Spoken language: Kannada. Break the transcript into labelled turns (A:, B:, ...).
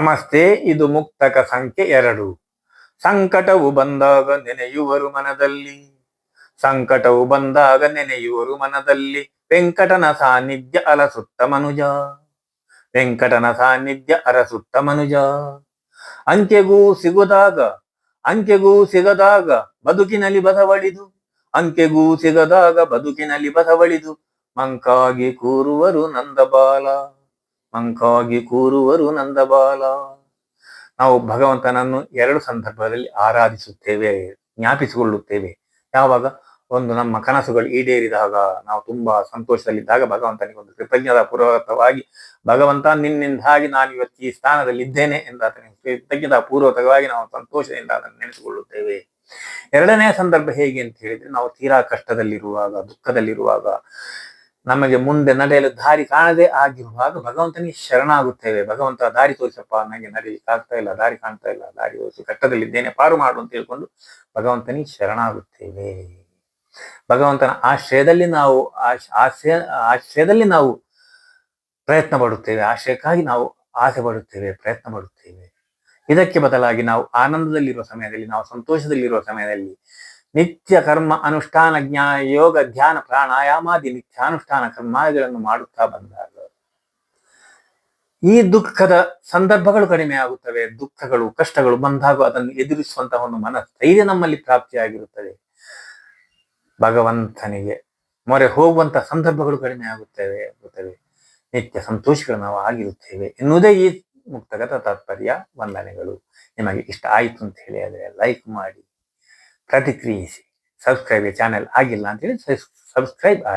A: ನಮಸ್ತೆ, ಇದು ಮುಕ್ತಕ ಸಂಖ್ಯೆ ಎರಡು. ಸಂಕಟವು ಬಂದಾಗ ನೆನೆಯುವರು ಮನದಲ್ಲಿ. ಸಂಕಟವು ಬಂದಾಗ ನೆನೆಯುವರು ಮನದಲ್ಲಿ. ವೆಂಕಟನ ಸಾನ್ನಿಧ್ಯ ಅಲಸುತ್ತ ಮನುಜ. ವೆಂಕಟನ ಸಾನ್ನಿಧ್ಯ ಅರಸುತ್ತ ಮನುಜ. ಅಂಕೆಗೂ ಸಿಗದಾಗ ಅಂಕೆಗೂ ಸಿಗದಾಗ ಬದುಕಿನಲ್ಲಿ ಬಸವಳಿದು ಅಂಕೆಗೂ ಸಿಗದಾಗ ಬದುಕಿನಲ್ಲಿ ಬಸವಳಿದು ಮಂಕಾಗಿ ಕೂರುವರು ನಂದಬಾಲ. ಮಂಕಾಗಿ ಕೂರುವರು ನಂದಬಾಲ. ನಾವು ಭಗವಂತನನ್ನು ಎರಡು ಸಂದರ್ಭದಲ್ಲಿ ಆರಾಧಿಸುತ್ತೇವೆ, ಜ್ಞಾಪಿಸಿಕೊಳ್ಳುತ್ತೇವೆ. ಯಾವಾಗ? ಒಂದು ನಮ್ಮ ಕನಸುಗಳು ಈಡೇರಿದಾಗ, ನಾವು ತುಂಬಾ ಸಂತೋಷದಲ್ಲಿದ್ದಾಗ ಭಗವಂತನಿಗೆ ಒಂದು ಕೃತಜ್ಞತಾ ಪೂರ್ವಕವಾಗಿ, ಭಗವಂತ ನಿನ್ನಿಂದಾಗಿ ನಾನು ಇವತ್ತು ಈ ಸ್ಥಾನದಲ್ಲಿ ಇದ್ದೇನೆ ಎಂದಾತನಿಗೆ ಕೃತಜ್ಞತಾ ಪೂರ್ವಕವಾಗಿ ನಾವು ಸಂತೋಷದಿಂದ ಅದನ್ನು ನೆನೆಸಿಕೊಳ್ಳುತ್ತೇವೆ. ಎರಡನೇ ಸಂದರ್ಭ ಹೇಗೆ ಅಂತ ಹೇಳಿದ್ರೆ, ನಾವು ತೀರಾ ಕಷ್ಟದಲ್ಲಿರುವಾಗ, ದುಃಖದಲ್ಲಿರುವಾಗ ನಮಗೆ ಮುಂದೆ ನಡೆಯಲು ದಾರಿ ಕಾಣದೆ ಆಗಿರುವಾಗ ಭಗವಂತನಿಗೆ ಶರಣಾಗುತ್ತೇವೆ. ಭಗವಂತ ದಾರಿ ತೋರಿಸಪ್ಪ, ನನಗೆ ಆಗ್ತಾ ಇಲ್ಲ, ದಾರಿ ಕಾಣ್ತಾ ಇಲ್ಲ, ದಾರಿ ತೋರಿಸಿ ಕಟ್ಟದಲ್ಲಿದ್ದೇನೆ ಪಾರು ಮಾಡು ಅಂತ ಹೇಳ್ಕೊಂಡು ಭಗವಂತನಿಗೆ ಶರಣಾಗುತ್ತೇವೆ. ಭಗವಂತನ ಆಶ್ರಯದಲ್ಲಿ ನಾವು ಆಶ್ರಯ, ಆಶ್ರಯದಲ್ಲಿ ನಾವು ಪ್ರಯತ್ನ ಪಡುತ್ತೇವೆ. ಆಶ್ರಯಕ್ಕಾಗಿ ನಾವು ಆಸೆ ಪಡುತ್ತೇವೆ, ಪ್ರಯತ್ನ ಪಡುತ್ತೇವೆ. ಇದಕ್ಕೆ ಬದಲಾಗಿ ನಾವು ಆನಂದದಲ್ಲಿರುವ ಸಮಯದಲ್ಲಿ, ನಾವು ಸಂತೋಷದಲ್ಲಿರುವ ಸಮಯದಲ್ಲಿ ನಿತ್ಯ ಕರ್ಮ, ಅನುಷ್ಠಾನ, ಜ್ಞಾನ, ಯೋಗ, ಧ್ಯಾನ ಪ್ರಾಣಾಯಾಮಾದಿ ನಿತ್ಯಾನುಷ್ಠಾನ ಕರ್ಮಾದಿಗಳನ್ನು ಮಾಡುತ್ತಾ ಬಂದಾಗ ಈ ದುಃಖದ ಸಂದರ್ಭಗಳು ಕಡಿಮೆ ಆಗುತ್ತವೆ. ದುಃಖಗಳು, ಕಷ್ಟಗಳು ಬಂದಾಗ ಅದನ್ನು ಎದುರಿಸುವಂತಹ ಒಂದು ಮನಸ್ಥೈರ್ಯ ನಮ್ಮಲ್ಲಿ ಪ್ರಾಪ್ತಿಯಾಗಿರುತ್ತದೆ. ಭಗವಂತನಿಗೆ ಮೊರೆ ಹೋಗುವಂತ ಸಂದರ್ಭಗಳು ಕಡಿಮೆ ಆಗುತ್ತವೆ ಆಗುತ್ತವೆ. ನಿತ್ಯ ಸಂತೋಷಗಳು ನಾವು ಆಗಿರುತ್ತೇವೆ ಎನ್ನುವುದೇ ಈ ಮುಕ್ತಗತ ತಾತ್ಪರ್ಯ, ವಂದನೆಗಳು. ನಿಮಗೆ ಇಷ್ಟ ಆಯಿತು ಅಂತ ಹೇಳಿ ಆದರೆ ಲೈಕ್ ಮಾಡಿ. ಪ್ರತಿಕ್ರಿಯಿಸಿ. ಸಬ್ಸ್ಕ್ರೈಬ್ ಚಾನೆಲ್ ಆಗಿಲ್ಲ ಅಂತೇಳಿ ಸಬ್ಸ್ಕ್ರೈಬ್ ಆಗಿ.